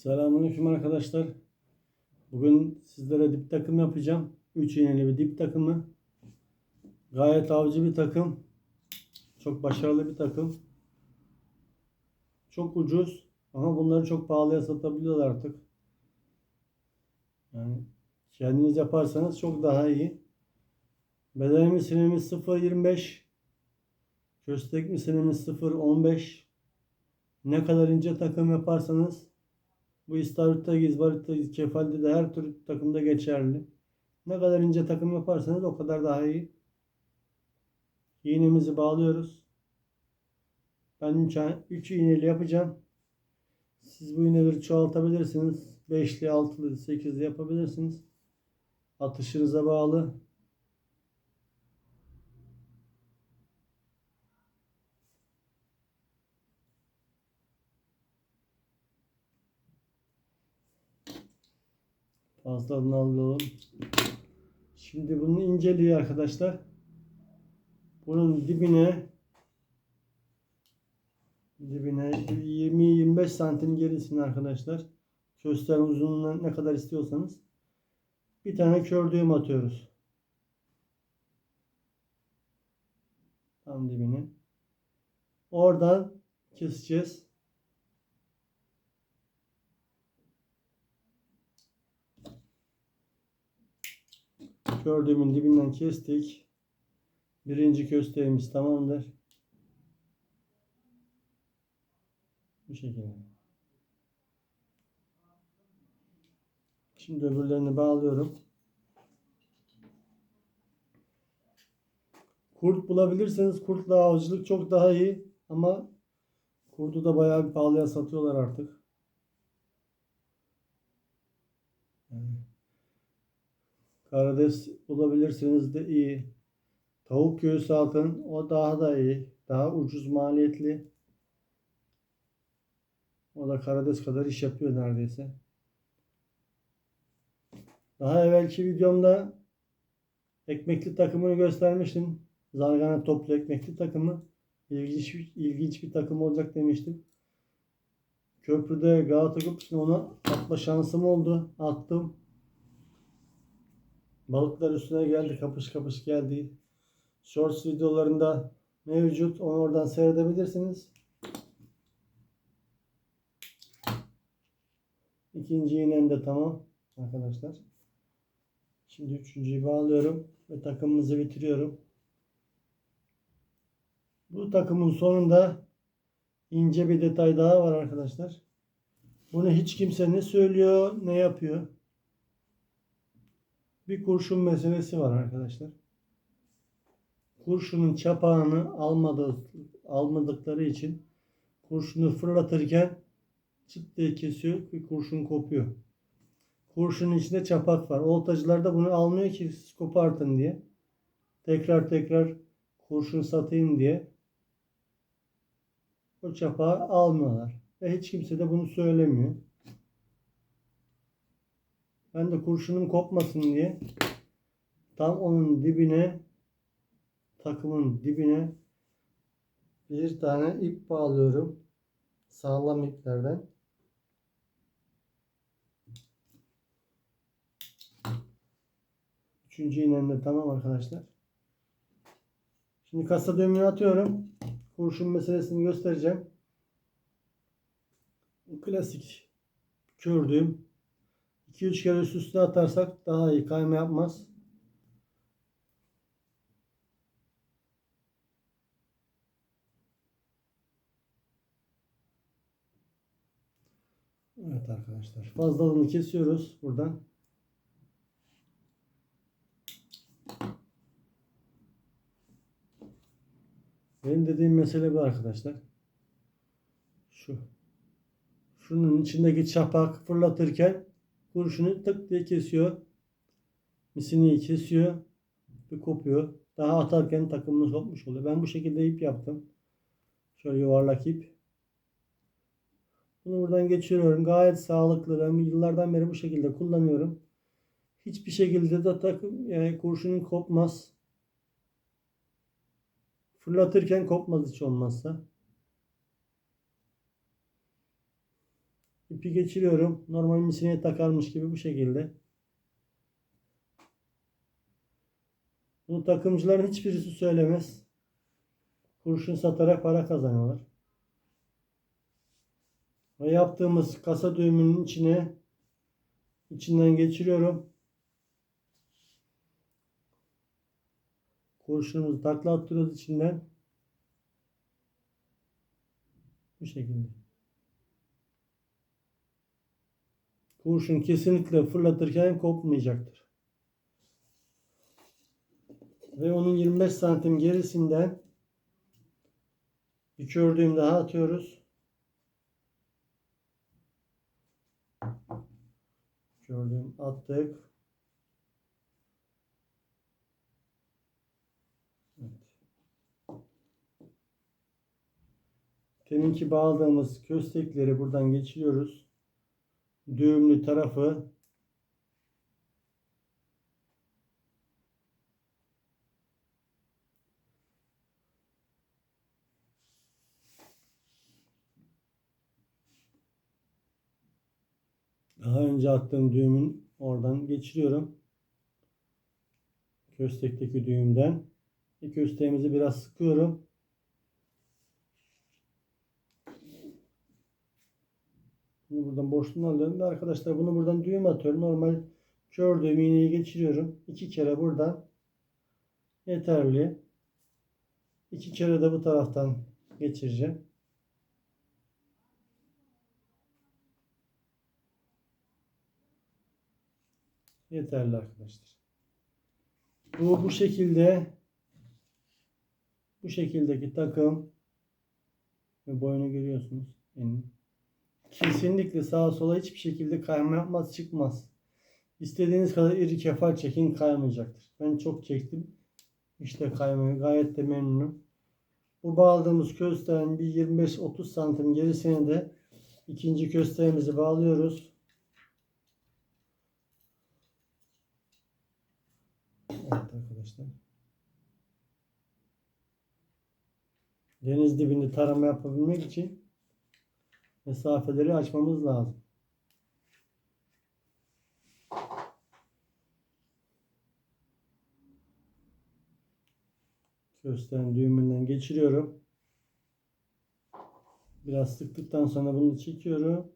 Selamünaleyküm arkadaşlar. Bugün sizlere dip takım yapacağım. 3 iğneli bir dip takımı. Gayet avcı bir takım. Çok başarılı bir takım. Çok ucuz ama bunları çok pahalıya satabiliyorlar artık. Yani kendiniz yaparsanız çok daha iyi. Beden misinimiz 0.25. Köstek misinimiz 0.15. Ne kadar ince takım yaparsanız bu istavritta, gizbaritta, kefalde de her tür takımda geçerli. Ne kadar ince takım yaparsanız o kadar daha iyi. İğnemizi bağlıyoruz. Ben 3 iğneli yapacağım. Siz bu iğneleri çoğaltabilirsiniz. 5'li, 6'lı, 8'li yapabilirsiniz. Atışınıza bağlı. Fazlalığını alalım. Şimdi bunun inceliği arkadaşlar. Bunun dibine dibine 20-25 santim gerisine arkadaşlar. Kösteğin uzunluğundan ne kadar istiyorsanız bir tane kör düğüm atıyoruz. Tam dibine. Oradan keseceğiz. Gördüğümün dibinden kestik. Birinci kösteğimiz tamamdır. Bu şekilde. Şimdi öbürlerini bağlıyorum. Kurt bulabilirseniz kurtla avcılık çok daha iyi ama kurdu da bayağı bir pahalıya satıyorlar artık. Yani Karides bulabilirseniz de iyi. Tavuk göğsü atın. O daha da iyi. Daha ucuz maliyetli. O da karides kadar iş yapıyor neredeyse. Daha evvelki videomda ekmekli takımını göstermiştim. Zargana toplu ekmekli takımı. İlginç, ilginç bir takım olacak demiştim. Köprüde Galata Köprüsü'ne onu atma şansım oldu. Attım. Balıklar üstüne geldi. Kapış kapış geldi. Shorts videolarında mevcut. Onu oradan seyredebilirsiniz. İkinci iğnem de tamam arkadaşlar. Şimdi üçüncüyü bağlıyorum ve takımımızı bitiriyorum. Bu takımın sonunda ince bir detay daha var arkadaşlar. Bunu hiç kimse ne söylüyor ne yapıyor bir kurşun meselesi var arkadaşlar. Kurşunun çapağını almadığı, almadıkları için kurşunu fırlatırken çıt diye kesiyor bir kurşun kopuyor. Kurşunun içinde çapak var. Oltacılar da bunu almıyor ki siz kopartın diye. Tekrar tekrar kurşun satayım diye. O çapağı almıyorlar. Ve hiç kimse de bunu söylemiyor. Ben de kurşunun kopmasın diye tam onun dibine takımın dibine bir tane ip bağlıyorum. Sağlam iplerden. Üçüncü iğnem de tamam arkadaşlar. Şimdi kasa düğümünü atıyorum. Kurşun meselesini göstereceğim. Klasik kör düğüm. 2-3 kere üst üste atarsak daha iyi kayma yapmaz. Evet arkadaşlar. Fazlalığını kesiyoruz buradan. Benim dediğim mesele bu arkadaşlar. Şu. Şunun içindeki çapak fırlatırken kurşunu tık diye kesiyor. Misiniyi kesiyor ve kopuyor. Daha atarken takımımız kopmuş oluyor. Ben bu şekilde ip yaptım. Şöyle yuvarlak ip. Bunu buradan geçiriyorum. Gayet sağlıklı. Ben yıllardan beri bu şekilde kullanıyorum. Hiçbir şekilde de takım yani kurşunun kopmaz. Fırlatırken kopmaz hiç olmazsa. İpi geçiriyorum. Normal misineye takarmış gibi bu şekilde. Bunu takımcıların hiçbirisi söylemez. Kurşun satarak para kazanıyorlar. Ve yaptığımız kasa düğümünün içine içinden geçiriyorum. Kurşunumuzu takla attırıyoruz içinden. Bu şekilde. Kurşun kesinlikle fırlatırken kopmayacaktır. Ve onun 25 santim gerisinden bir ördüğüm daha atıyoruz. Gördüğüm attık. Evet. Teminki bağladığımız köstekleri buradan geçiriyoruz. Düğümlü tarafı Daha önce attığım düğümün oradan geçiriyorum. Köstekteki düğümden. Bir kösteğimizi biraz sıkıyorum. Buradan boşluğunu alıyorum. Ve arkadaşlar bunu buradan düğüm atıyorum. Normal kör düğüm iğneyi geçiriyorum. İki kere buradan yeterli. İki kere de bu taraftan geçireceğim. Yeterli arkadaşlar. Bu bu şekilde bu şekildeki takım ve boyunu görüyorsunuz. Yani kesinlikle sağa sola hiçbir şekilde kayma yapmaz çıkmaz. İstediğiniz kadar iri kefal çekin kaymayacaktır. Ben çok çektim. İşte kaymıyor. Gayet de memnunum. Bu bağladığımız kösteğin bir 25-30 santim gerisine de ikinci kösteğimizi bağlıyoruz. Evet arkadaşlar. Deniz dibinde tarama yapabilmek için mesafeleri açmamız lazım. Kösten düğümünden geçiriyorum. Biraz sıktıktan sonra bunu çekiyorum.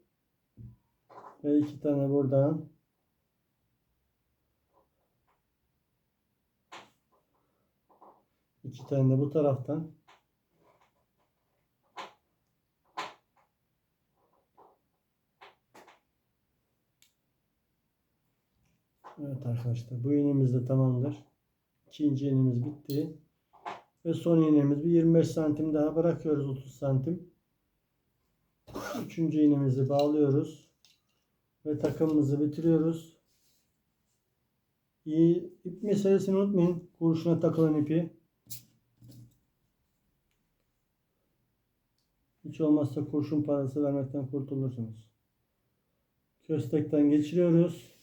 Ve iki tane buradan iki tane de bu taraftan Evet arkadaşlar bu iğnemiz de tamamdır. İkinci iğnemiz bitti. Ve son iğnemiz bir 25 santim daha bırakıyoruz 30 santim. Üçüncü iğnemizi bağlıyoruz. Ve takımımızı bitiriyoruz. İyi, ip meselesini unutmayın. Kurşuna takılan ipi. Hiç olmazsa kurşun parası vermekten kurtulursunuz. Köstekten geçiriyoruz.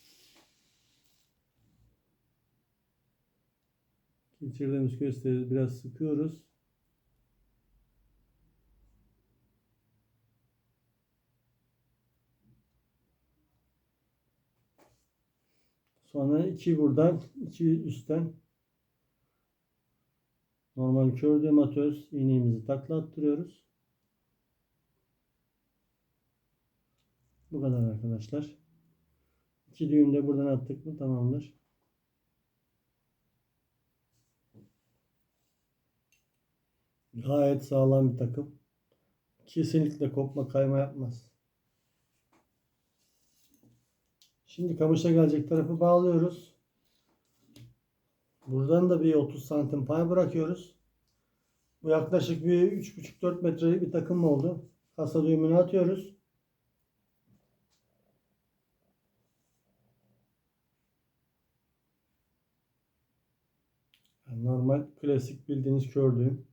Geçirdiğimiz kösteği biraz sıkıyoruz. Sonra iki buradan, iki üstten normal kör düğüm atıyoruz. İğneğimizi takla attırıyoruz. Bu kadar arkadaşlar. İki düğüm de buradan attık mı tamamdır. Gayet sağlam bir takım. Kesinlikle kopma kayma yapmaz. Şimdi kamışa gelecek tarafı bağlıyoruz. Buradan da bir 30 santim pay bırakıyoruz. Bu yaklaşık bir 3,5-4 metrelik bir takım oldu. Kasa düğümünü atıyoruz. Normal klasik bildiğiniz kör düğüm.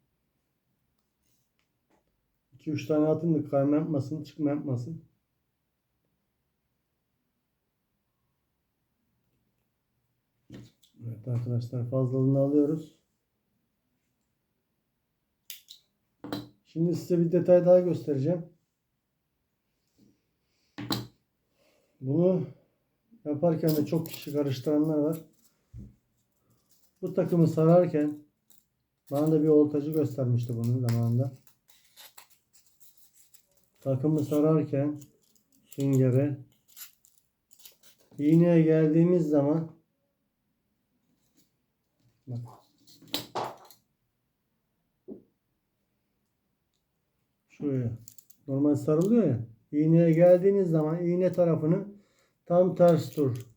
2-3 tane atın da kayma yapmasın, çıkma yapmasın. Evet arkadaşlar fazlalığını alıyoruz. Şimdi size bir detay daha göstereceğim. Bunu yaparken de çok kişi karıştıranlar var. Bu takımı sararken bana da bir oltacı göstermişti bunu zamanında. Takımı sararken süngere iğneye geldiğimiz zaman bak şuraya. Normal sarılıyor ya. İğneye geldiğiniz zaman iğne tarafını tam ters tur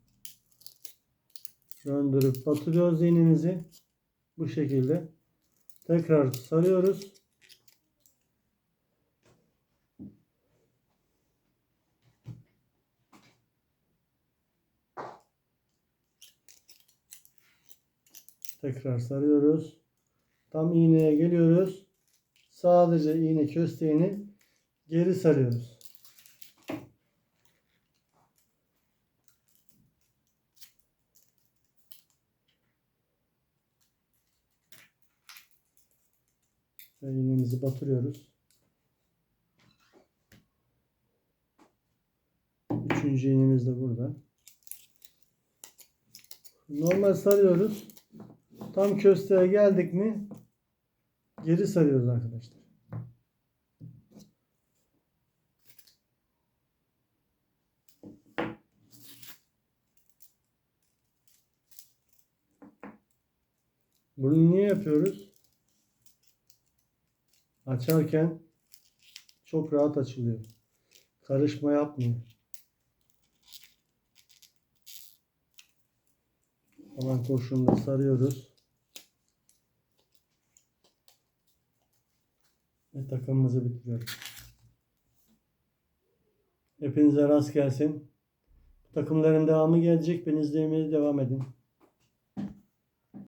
döndürüp batırıyoruz iğnemizi. Bu şekilde. Tekrar sarıyoruz tekrar sarıyoruz tam iğneye geliyoruz sadece iğne kösteğini geri sarıyoruz Ve iğnemizi batırıyoruz. Üçüncü iğnemiz de burada. Normal sarıyoruz. Tam kösteğe geldik mi geri sarıyoruz arkadaşlar. Bunu niye yapıyoruz? Açarken çok rahat açılıyor. Karışma yapmıyor. Hemen kurşunla sarıyoruz. Ve takımımızı bitiriyoruz. Hepinize rast gelsin. Takımların devamı gelecek. Beni izlemeye devam edin.